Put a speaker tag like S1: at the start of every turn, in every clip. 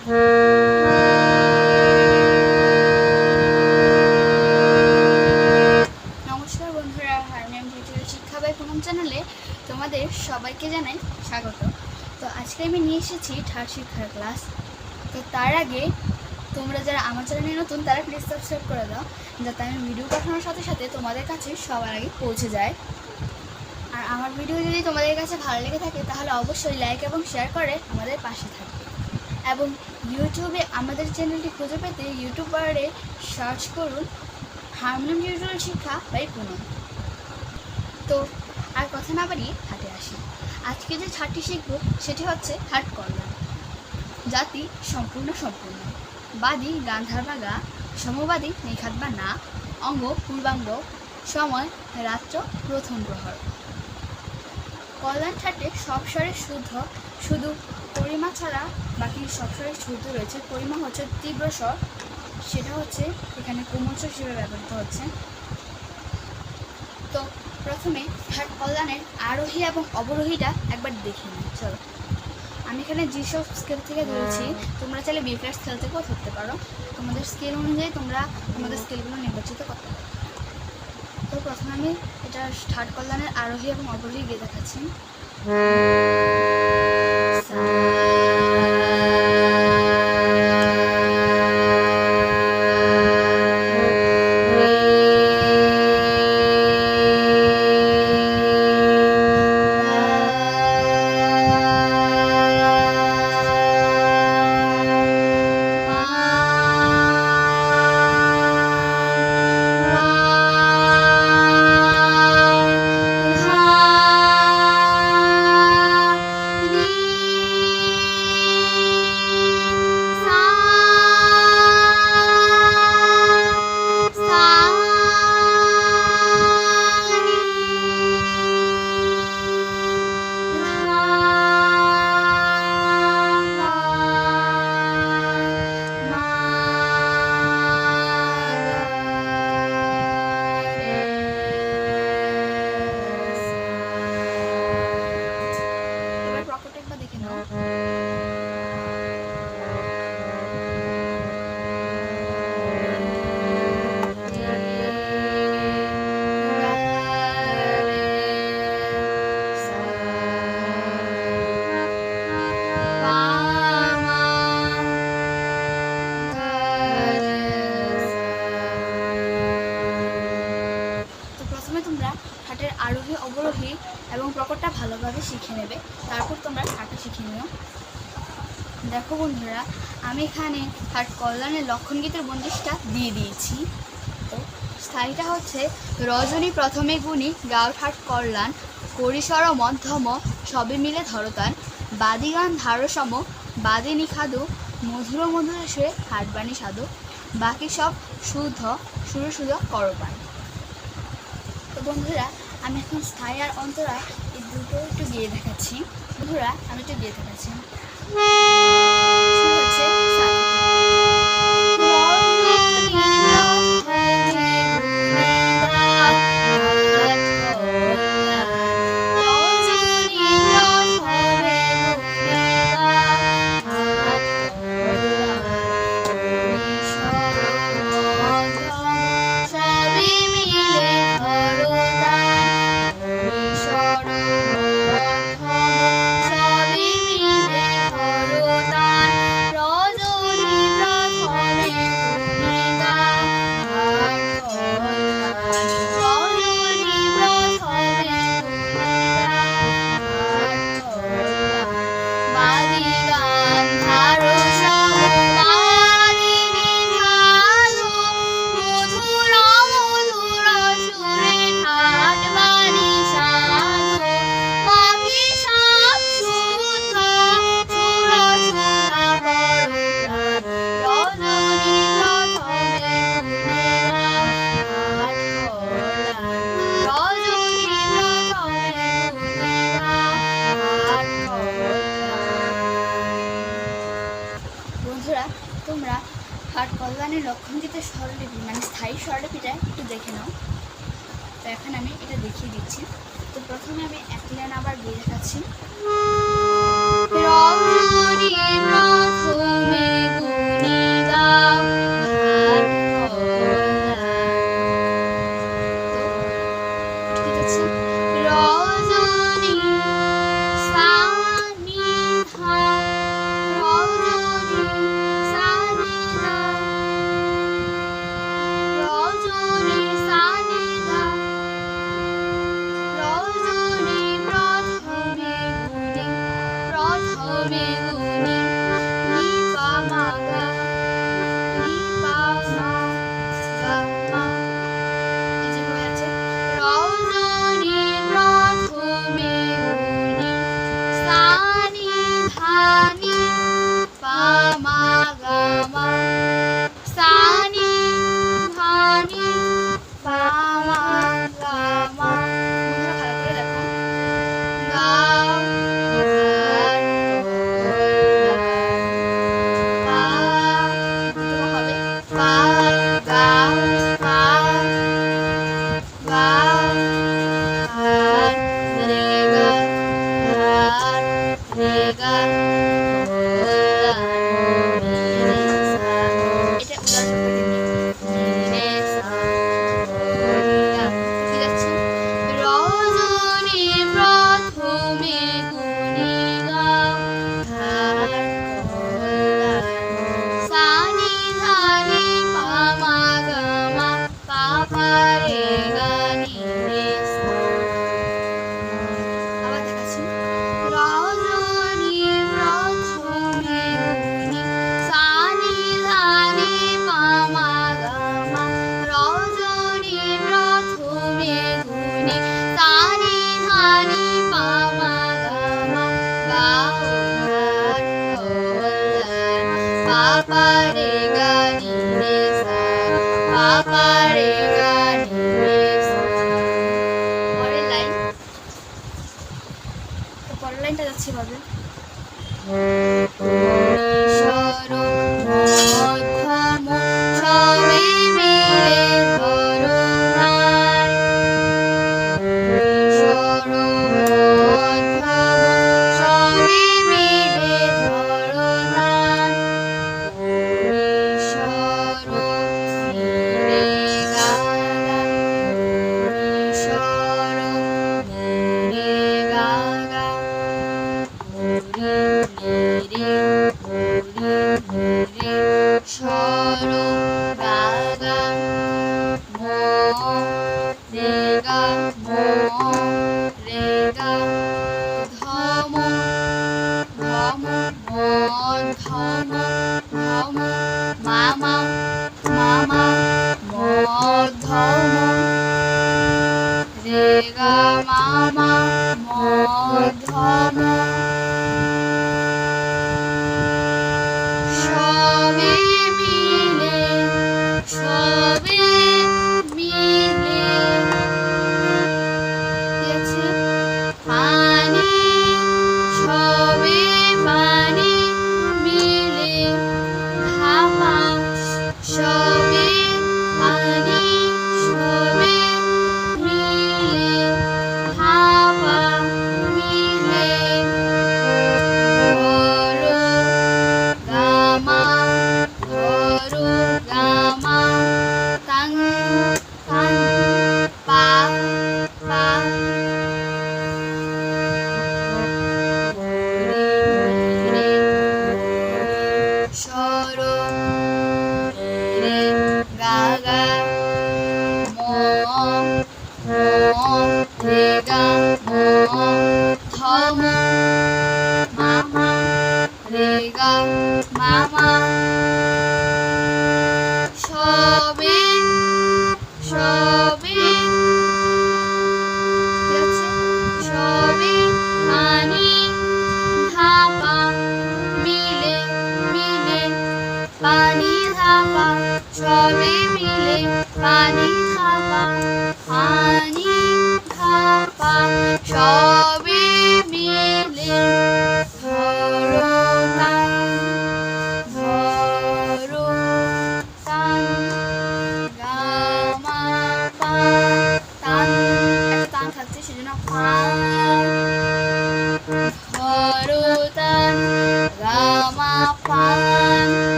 S1: নমস্কার বন্ধুরা harmonium video শিক্ষা বাই পুনম চ্যানেলে তোমাদের সবাইকে জানাই স্বাগত। তো আজকে আমি নিয়ে এসেছি ঠাট শিক্ষার ক্লাস। তো তার আগে তোমরা যারা আমার চ্যানেলে নতুন, তারা প্লিজ সাবস্ক্রাইব করে দাও, যাতে আমি ভিডিও পাঠানোর সাথে সাথে তোমাদের কাছে সবার আগে পৌঁছে যায়। আর আমার ভিডিও যদি তোমাদের কাছে ভালো লেগে থাকে, তাহলে অবশ্যই লাইক এবং শেয়ার করে আমাদের পাশে থাকবে। এবং ইউটিউবে আমাদের চ্যানেলটি খুঁজে পেতে ইউটিউব বারে সার্চ করুন হারমোনিয়াম টিউটোরিয়াল শিক্ষা বাই পুনম। তো আর কথা না বাড়িয়ে হাটে আসি। আজকে যে ছাটটি শিখব সেটি হচ্ছে হাট কল্যাণ জাতি সম্পূর্ণ সম্পূর্ণ। বাদী গান্ধার বা গা সমবাদী নিখাত বা না অঙ্গ পূর্বাঙ্গ, সময় রাত্র প্রথম প্রহর। কল্যাণ ঠাটে সব স্বরে শুদ্ধ, শুধু পরিমা ছাড়া বাকি সব স্বরে শুদ্ধ রয়েছে। পরিমা হচ্ছে তীব্র স্বর সেটা হচ্ছে এখানে কোমল স্বর হিসেবে ব্যবহৃত হচ্ছে। তো প্রথমে হাট কল্যাণের আরোহী এবং অবরোহীটা একবার দেখে নিই চলো। আমি এখানে যেসব স্কেল থেকে ধরেছি তোমরা চাইলে বি ফ্ল্যাট স্কেল থেকেও ধরতে পারো। তোমাদের স্কেল অনুযায়ী তোমরা তোমাদের স্কেলগুলো নির্বাচিত করতে পারো। তো প্রথমে আমি এটা থার্ড কল্যাণের আরোহী এবং অবরোহী গিয়ে দেখাচ্ছি। নিও দেখো বন্ধুরা, আমি এখানে হাট কল্যাণের লক্ষণ গীতের বন্দিশটা দিয়ে দিয়েছি। তো স্থায়ীটা হচ্ছে, রজনী প্রথমে গুণী হাট কল্যাণ, করিসর মধ্যম, সবে মিলে ধরতান। বাদিগান ধারসম বাদে নিখাদু মধুর মধুর সুরে হাটবাণী সাধু। বাকি সব শুদ্ধ, সুর সুধ করপান তো বন্ধুরা, আমি এখন স্থায়ী আর অন্তরা দুটো একটু গিয়ে দেখাচ্ছি। বন্ধুরা আমি একটু গিয়ে দেখাচ্ছি। কল্যাণের লক্ষণজিতের স্বরলিপি মানে স্থায়ী স্বরলিপিটা একটু দেখে নাও। তো এখন আমি এটা দেখিয়ে দিচ্ছি। তো প্রথমে আমি এক লাইন আবার দিয়ে দেখাচ্ছি। রমণী home.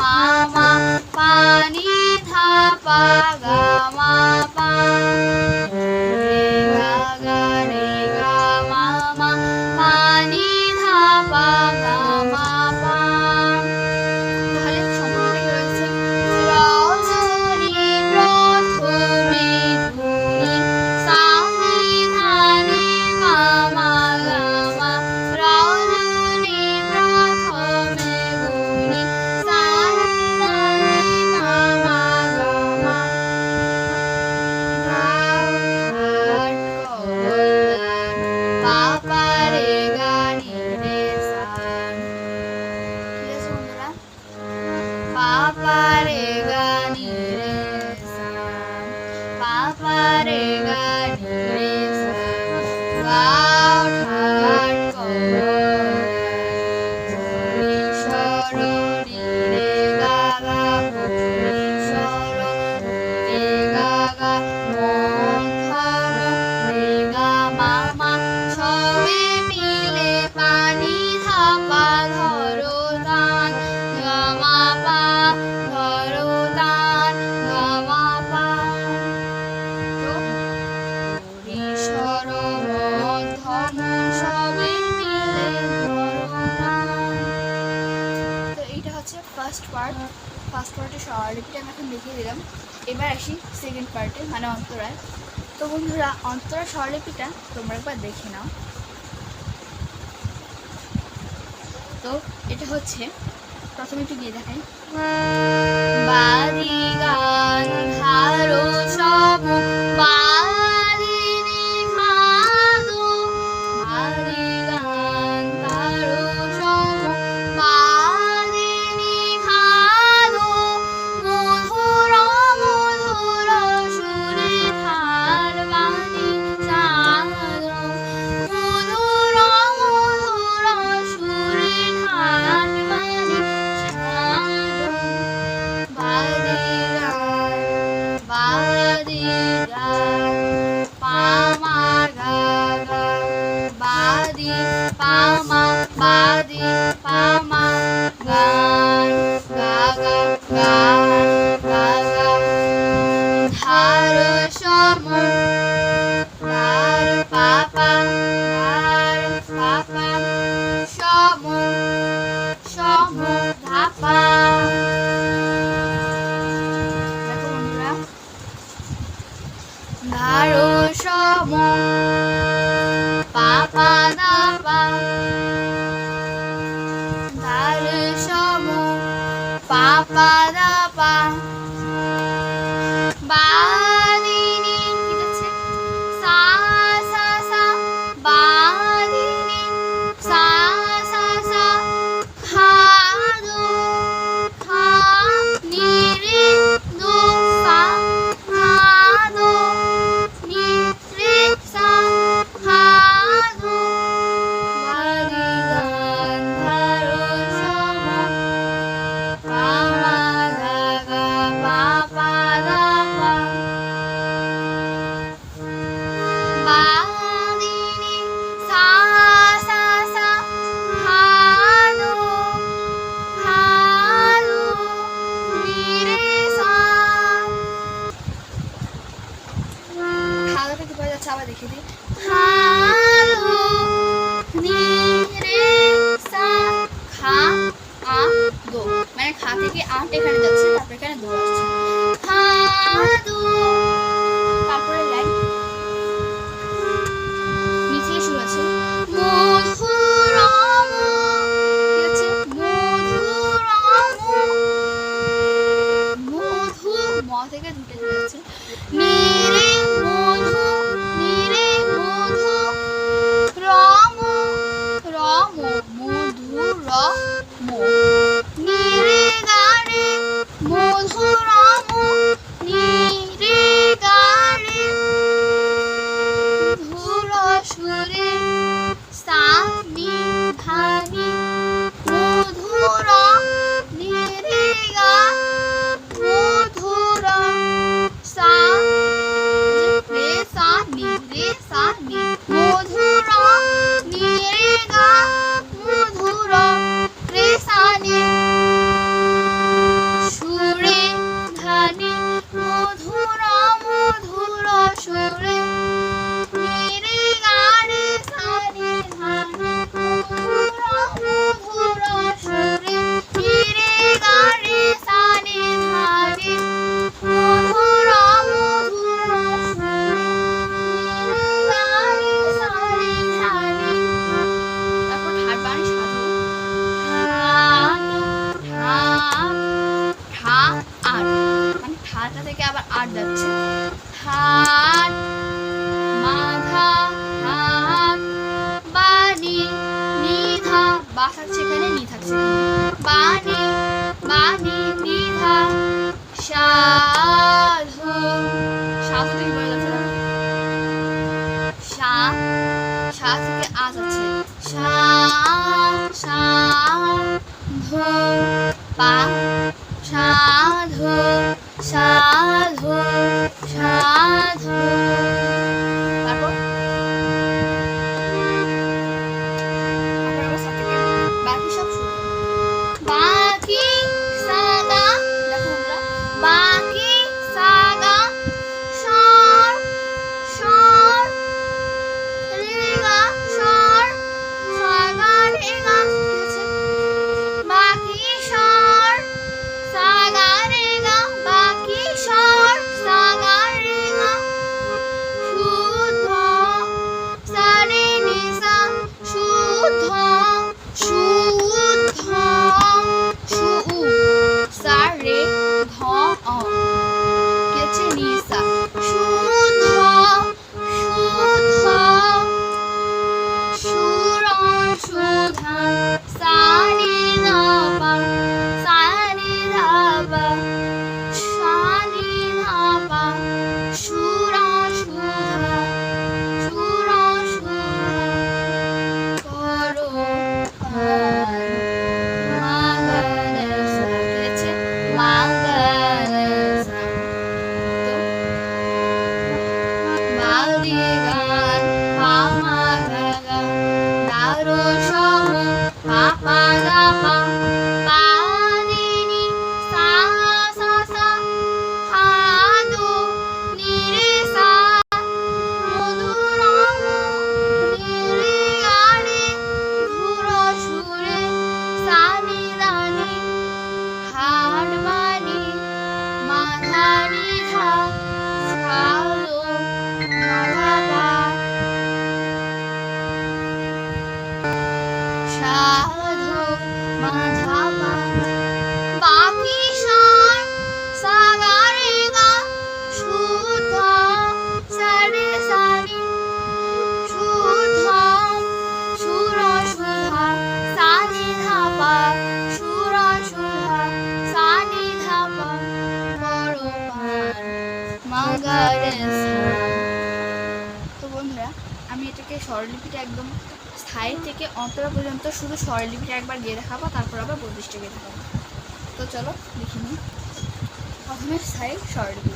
S1: मा पानि धा प ग ফার্স্ট পার্টের অর্ডারটি আমি এখন দেখিয়ে দিলাম। এবার আসি সেকেন্ড পার্টে মানে অন্তরায়। তো বন্ধুরা অন্তরা সরলিপিটা তোমরা একবার দেখে নাও। তো এটা হচ্ছে, প্রথমে একটু গিয়ে দেখাই। বাড়ি গান 하루 소문 바빠다 바 পর্যন্ত শুধু স্বরলিপিটা একবার গিয়ে দেখাবো, তারপর আবার বদ্রিশটা গিয়ে দেখাবো। তো চলো, দেখি নিই। প্রথমে স্থায়ী স্বরলিপি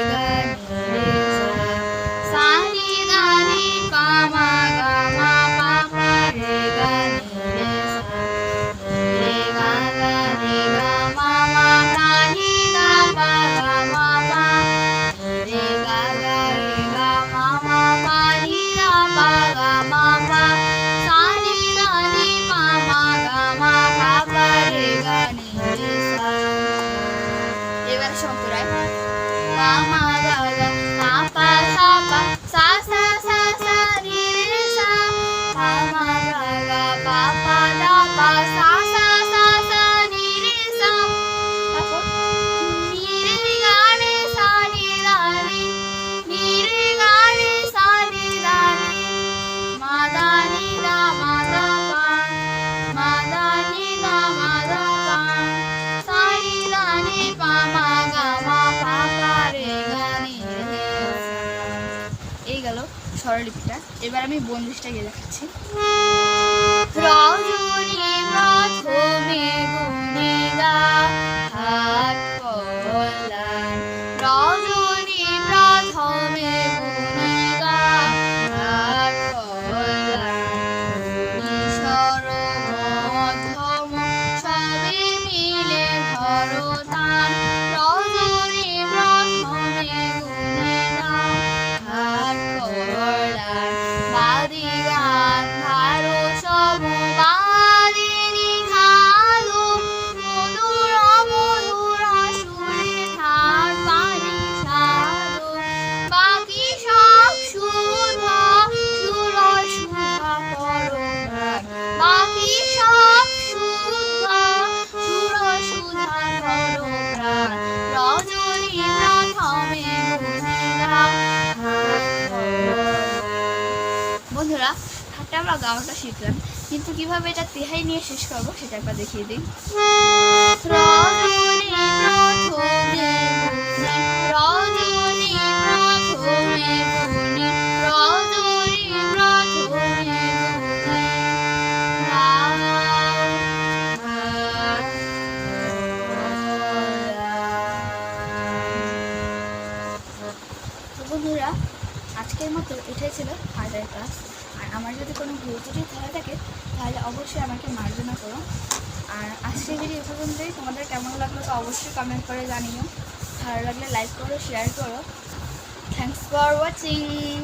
S1: এবার এবার আমি বন্দিশটা গিয়ে দেখাচ্ছি। কিন্তু কীভাবে এটা তেহাই নিয়ে শেষ করব সেটা একবার দেখিয়ে দিই। বন্ধুরা, আজকের মতো এটাই ছিল হাজার ক্লাস আর আমার যদি কোনো ভুল ত্রুটি থাকে তাহলে অবশ্যই আমাকে মার্জনা করো। আর আজকে যদি এ পর্যন্তই। তোমাদের কেমন লাগল তো অবশ্যই কমেন্ট করে জানিও। ভালো লাগলে লাইক করো শেয়ার করো। Thanks for watching